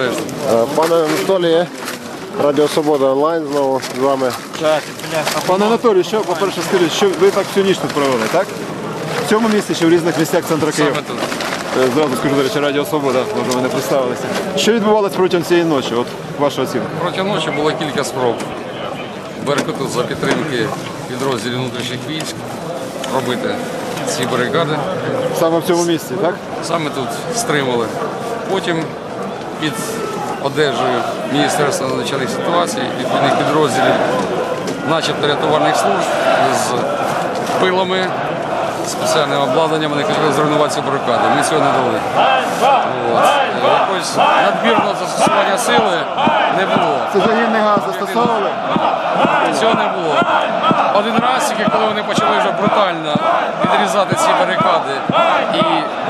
нарешті. Е, Пане Анатоліє, Радіо Свобода онлайн знову з вами. Пане Анатолію, що, по-перше, скажіть, що ви так всю ніч тут провели, так? В цьому місці чи в різних місцях центру Києва? Саме тут. Е, Зразу скажу, до речі, Радіо Свобода, може ви не представилися. Що відбувалось протягом цієї ночі? От ваша оцінка. Протягом ночі було кілька спроб Беркуту за підтримки підрозділів внутрішніх військ робити ці барикади. Саме в цьому місці, так? Саме тут стримали. Потім під одежею Міністерства надзвичайних ситуацій, відповідних підрозділів, начебто рятувальних служб з пилами, спеціальним обладнанням, вони хотіли зруйнувати ці барикади. Ми цього не дали. Е, Якось надмірного застосування сили не було. Це загінний газ застосовували? Цього не було. Один раз, тільки коли вони почали вже брутально відрізати ці барикади, і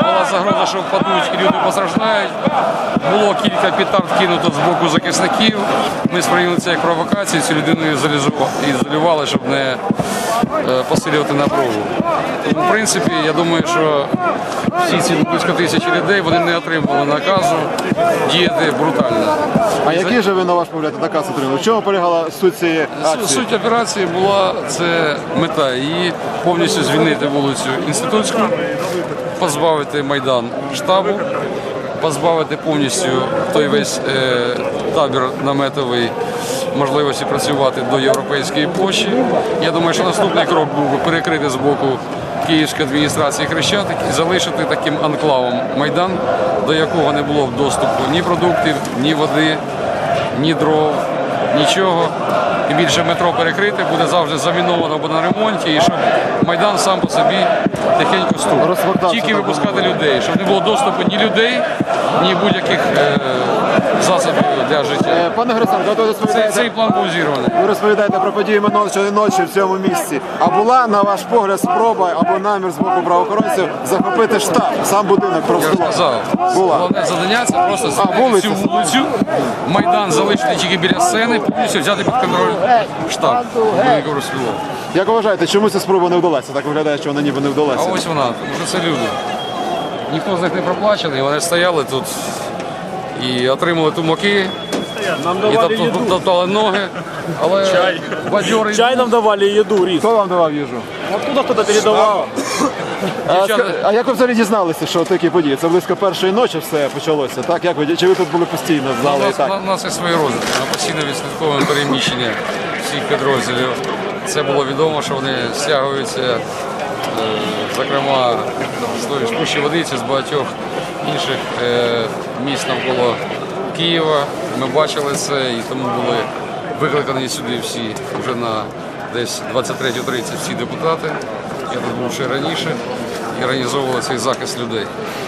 була загроза, що впадуть і люди постраждають. Було кілька петард кинуто з боку захисників. Ми сприйняли це як провокацію, цю людину ізолювали, щоб не посилювати напругу. Тому, в принципі, я думаю, що всі ці близько тисячі людей вони не отримали наказу діяти брутально. А який же ви, на ваш погляд, наказ отримали? В чому полягала суть цієї акції? Суть операції була це мета її повністю звільнити вулицю інститутську, позбавити майдан штабу, позбавити повністю той весь е, табір наметовий можливості працювати до європейської площі. Я думаю, що наступний крок був би перекрити з боку Київської адміністрації Хрещатик і залишити таким анклавом майдан, до якого не було б доступу ні продуктів, ні води, ні дров, нічого. І більше метро перекрите, буде завжди заміновано або на ремонті, і щоб майдан сам по собі тихенько стук. Тільки випускати людей, щоб не було доступу ні людей, ні будь-яких е, засобів для життя. Е, Пане Гриценко, от ви розповідаєте, цей план був зірваний. ви розповідаєте про події минулої ночі в цьому місці. А була, на ваш погляд, спроба або намір з боку правоохоронців захопити штаб, сам будинок Я сказав, Була. головне завдання це просто вулиця. цю вулицю, майдан залишити тільки біля сцени, повністю взяти під контроль штаб. Як ви вважаєте, чому ця спроба не вдалася? Так виглядає, що вона ніби не вдалася. А ось вона, тому що це люди. Ніхто з них не проплачений, вони стояли тут і отримали тумаки, Нам і давали топ- еду. топтали ноги, але Чай. бадьорий Чай нам давали и еду, рис. Хто вам давав їжу? Откуда кто-то передавал? А, Дівчата- ска- а як ви взагалі дізналися, що такі події? Це близько першої ночі все почалося, так? Як ви чи ви тут були постійно, У знали і нас, так? у нас є свої розвитки. Ми постійно відслідковуємо переміщення всіх підрозділів. Це було відомо, що вони стягуються, е, зокрема, з тої ж пущі водиці, з багатьох інших е, міст навколо Києва. Ми бачили це і тому були викликані сюди всі вже на десь 23.30 всі депутати. Я тут був ще раніше і організовували цей захист людей.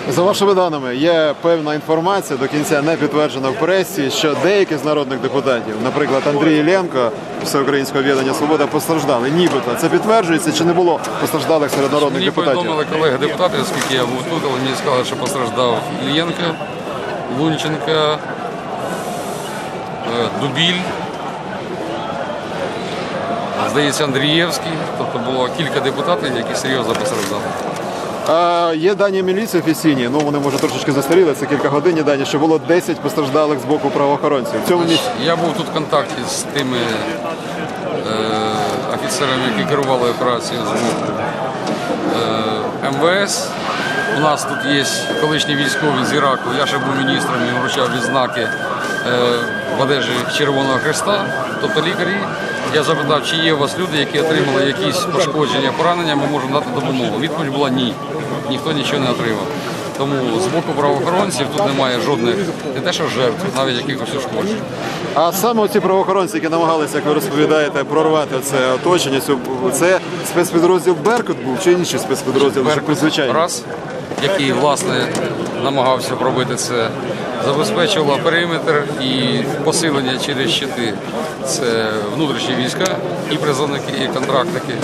За вашими даними, є певна інформація, до кінця не підтверджена в пресі, що деякі з народних депутатів, наприклад, Андрій Іллєнко, Всеукраїнського об'єднання Свобода, постраждали. Нібито це підтверджується чи не було постраждалих серед народних Мені депутатів? повідомили колеги депутати, оскільки я був тут, але мені сказали, що постраждав Ільєнко, Лунченко, е, Дубіль, здається, Андрієвський. Тобто було кілька депутатів, які серйозно постраждали. А, є дані міліції офіційні, ну вони може трошечки застаріли, це кілька годин є дані, що було 10 постраждалих з боку правоохоронців. В цьому місці Я був тут в контакті з тими е, офіцерами, які керували операцією з боку е, МВС. У нас тут є колишні військові з Іраку. Я ще був міністром і вручав відзнаки е, в одежі Червоного Хреста, тобто лікарі. Я запитав, чи є у вас люди, які отримали якісь пошкодження, поранення, ми можемо дати допомогу. Відповідь була ні. Ніхто нічого не отримав. Тому з боку правоохоронців тут немає жодних не те, що жертв, навіть якихось ушкоджень. А саме ці правоохоронці, які намагалися, як ви розповідаєте, прорвати це оточення, це спецпідрозділ Беркут був чи інший спецпідрозділ, Беркут звичайно. раз, який власне намагався пробити це, забезпечувала периметр і посилення через щити. Це внутрішні війська, і призовники, і контрактники.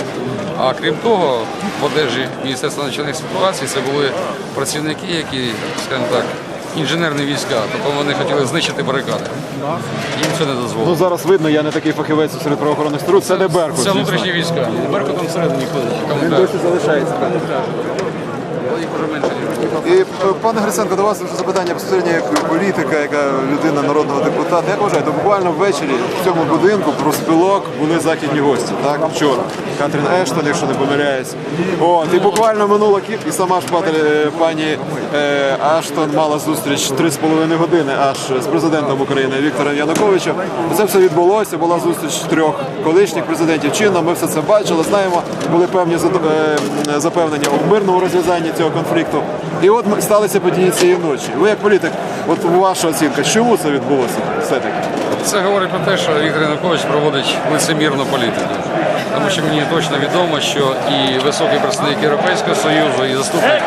А крім того, в одежі Міністерства надзвичайних ситуацій це були працівники, які, скажімо так, інженерні війська, тобто вони хотіли знищити барикади. Їм це не Ну зараз видно, я не такий фахівець серед правоохоронних структур. Це не Беркут. Це внутрішні війська. Беркутом всередині ходить. Він досі залишається. І е, пане Гриценко, до вас вже запитання безпосередньо як політика, яка людина народного депутата. Як вважаєте, буквально ввечері в цьому будинку профспілок були західні гості, так? Вчора. Катрін Ештон, якщо не помиляюсь. От, і буквально минуло кіп, і сама ж пані, пані е, Аштон мала зустріч 3,5 години аж з президентом України Віктором Януковичем. Це все відбулося. Була зустріч трьох колишніх президентів чинно. Ми все це бачили, знаємо. Були певні е, запевнення у мирному розв'язанні цього конфлікту. І от сталися події цієї ночі. Ви як політик, от ваша оцінка, чому це відбулося все-таки? Це говорить про те, що Віктор Янукович проводить лицемірну політику. Тому що мені точно відомо, що і високий представник Європейського Союзу, і заступник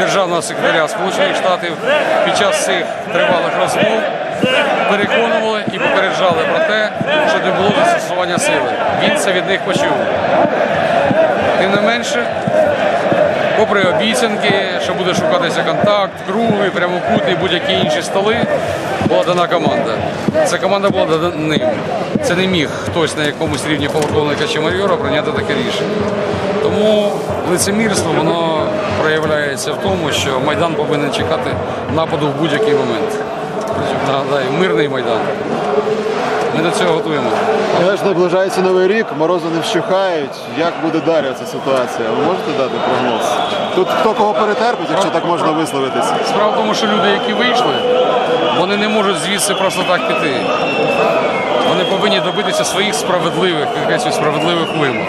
державного секретаря Сполучених Штатів під час цих тривалих розмов переконували і попереджали про те, що не було застосування сили. Він це від них почув. Тим не менше, попри обіцянки, що буде шукатися контакт, круги, прямокутні, будь-які інші столи, була дана команда. Ця команда була дана ним. Це не міг хтось на якомусь рівні полковника чи майора прийняти таке рішення. Тому лицемірство воно проявляється в тому, що Майдан повинен чекати нападу в будь-який момент. Нагадаю, мирний Майдан. Ми до цього готуємо. Але наближається новий рік, морози не вщухають. Як буде далі ця ситуація? Ви можете дати прогноз? Тут хто кого перетерпить, якщо так можна висловитися? Справа в тому, що люди, які вийшли, вони не можуть звідси просто так піти. Вони повинні добитися своїх справедливих, підкреслюю, справедливих вимог.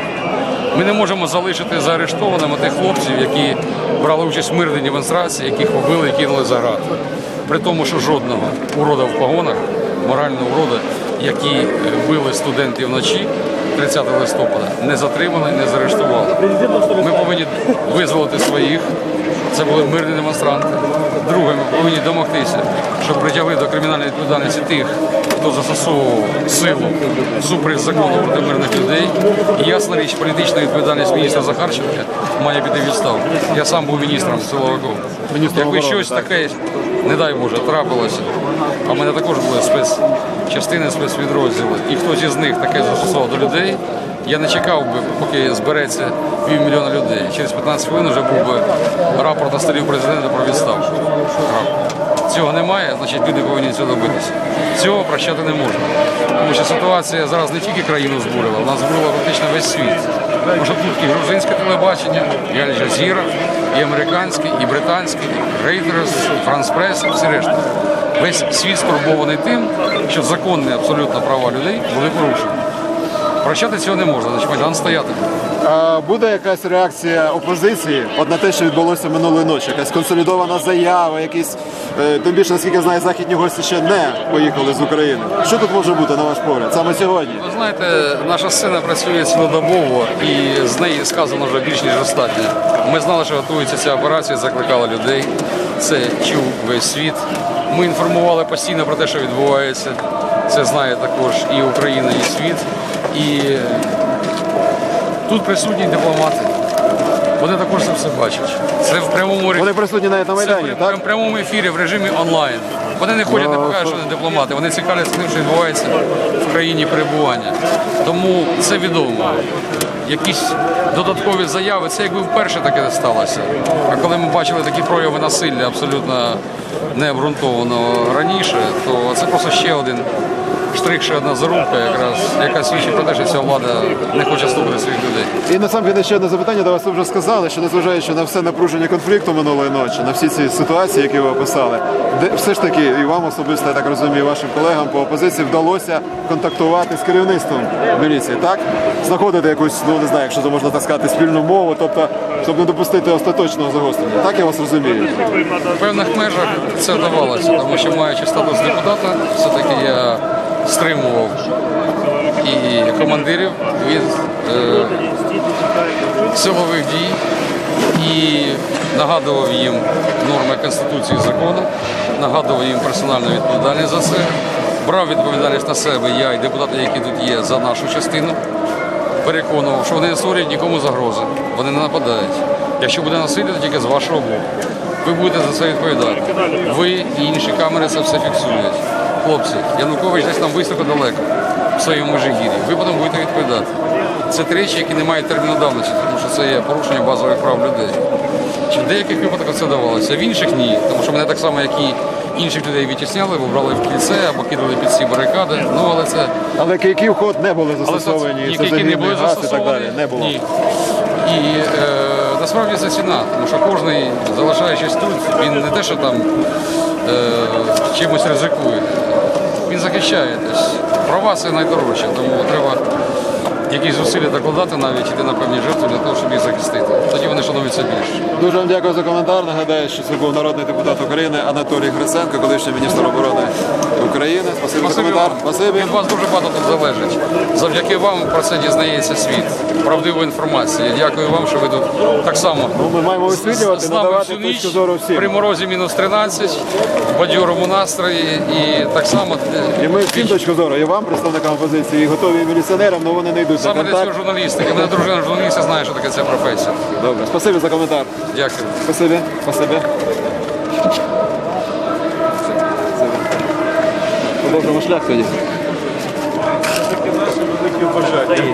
Ми не можемо залишити заарештованими тих хлопців, які брали участь в мирній демонстрації, яких побили і кинули за грати. При тому, що жодного урода в погонах, морального урода, які били студентів вночі 30 листопада, не затримали, не заарештували. Ми повинні визволити своїх. Це були мирні демонстранти. Друге, ми повинні домогтися, щоб притягли до кримінальної відповідальності тих, хто застосовував силу супереч закону проти мирних людей. І ясна річ, політична відповідальність міністра Захарченка має піти відставку. Я сам був міністром силовиком. Якби щось таке, не дай Боже, трапилося. А в мене також були спецчастини, спецпідрозділи. І хтось із них таке застосував до людей. Я не чекав би, поки збереться півмільйона людей. Через 15 хвилин вже був би рапорт на столі президента про відставку. Цього немає, значить люди повинні цього добитися. Цього прощати не можна. Тому що ситуація зараз не тільки країну збурила, вона збурила фактично весь світ. Тому що тут і грузинське телебачення, і Аль-Джазіра, і американське, і британське, і Reuters, Франс Прес, і всі решта. Весь світ стурбований тим, що законні абсолютно права людей були порушені. Прощати цього не можна, значить Майдан стоятиме. А буде якась реакція опозиції от на те, що відбулося минулої ночі? Якась консолідована заява, якісь е, тим більше, наскільки я знаю, західні гості ще не поїхали з України. Що тут може бути на ваш погляд? Саме сьогодні? Ви знаєте, наша сцена працює цілодобово і з неї сказано вже більш ніж достатньо. Ми знали, що готується ця операція, закликали людей. Це чув весь світ. Ми інформували постійно про те, що відбувається. Це знає також і Україна, і світ. І тут присутні дипломати. Вони також це все бачать. Це в прямому Вони присутні навіть на це майдані, в так? прямому ефірі в режимі онлайн. Вони не ходять, не покажуть, що вони дипломати. Вони цікавляться тим, що відбувається в країні перебування. Тому це відомо. Якісь додаткові заяви, це якби вперше таке сталося. А коли ми бачили такі прояви насилля абсолютно необґрунтованого раніше, то це просто ще один штрих, ще одна зарубка, якраз, яка свідчить про те, що ця влада не хоче слухати своїх людей. І на сам кінець ще одне запитання до вас. Ви вже сказали, що незважаючи на все напруження конфлікту минулої ночі, на всі ці ситуації, які ви описали, де все ж таки і вам особисто, я так розумію, і вашим колегам по опозиції вдалося контактувати з керівництвом міліції, так? Знаходити якусь, ну не знаю, якщо це можна так сказати, спільну мову, тобто, щоб не допустити остаточного загострення. Так я вас розумію. В певних межах це вдавалося, тому що маючи статус депутата, все-таки я стримував і командирів від е, силових дій і нагадував їм норми Конституції закону, нагадував їм персональну відповідальність за це. Брав відповідальність на себе я і депутати, які тут є, за нашу частину. Переконував, що вони не створюють нікому загрози, вони не нападають. Якщо буде насилля, то тільки з вашого боку. Ви будете за це відповідати. Ви і інші камери це все фіксують. Хлопці, Янукович десь там високо далеко в своєму межигір'ї. Ви потім будете відповідати. Це речі, які не мають терміну давності, тому що це є порушення базових прав людей. Чи в деяких випадках це давалося, в інших ні. Тому що мене так само, як і інших людей відтісняли, бо брали в кільце або кидали під ці барикади. Ну але це Але кийки в ход не були але це застосовані, ні, не були газ і так далі. Не було. Ні. І е, насправді це ціна, тому що кожен, залишаючись тут, він не те, що там е, чимось ризикує, він захищає десь. Права це найдорожче, тому треба якісь зусилля докладати, навіть іти на певні жертви для того, щоб їх захистити. Тоді вони шануються більше. Дуже вам дякую за коментар. Нагадаю, що це був народний депутат України Анатолій Гриценко, колишній міністр оборони України. Спасибі за коментар. Спасибі. Від вас дуже багато тут залежить. Завдяки вам про це дізнається світ. Правдива інформація. Дякую вам, що ви тут так само. Ну, ми маємо висвітлювати, з нами всю ніч, зору всім. при морозі мінус 13, в бадьорому настрої і так само е, І ми всім точку зору, і вам, представникам опозиції, і готові і міліціонерам, але вони не йдуть на саме для цього контакт. журналістики. Мене дружина журналіста знає, що таке ця професія. Добре, спасибі за коментар. Дякую. Спасибі, спасибі. Продовжимо шлях тоді. Таке наше велике бажання.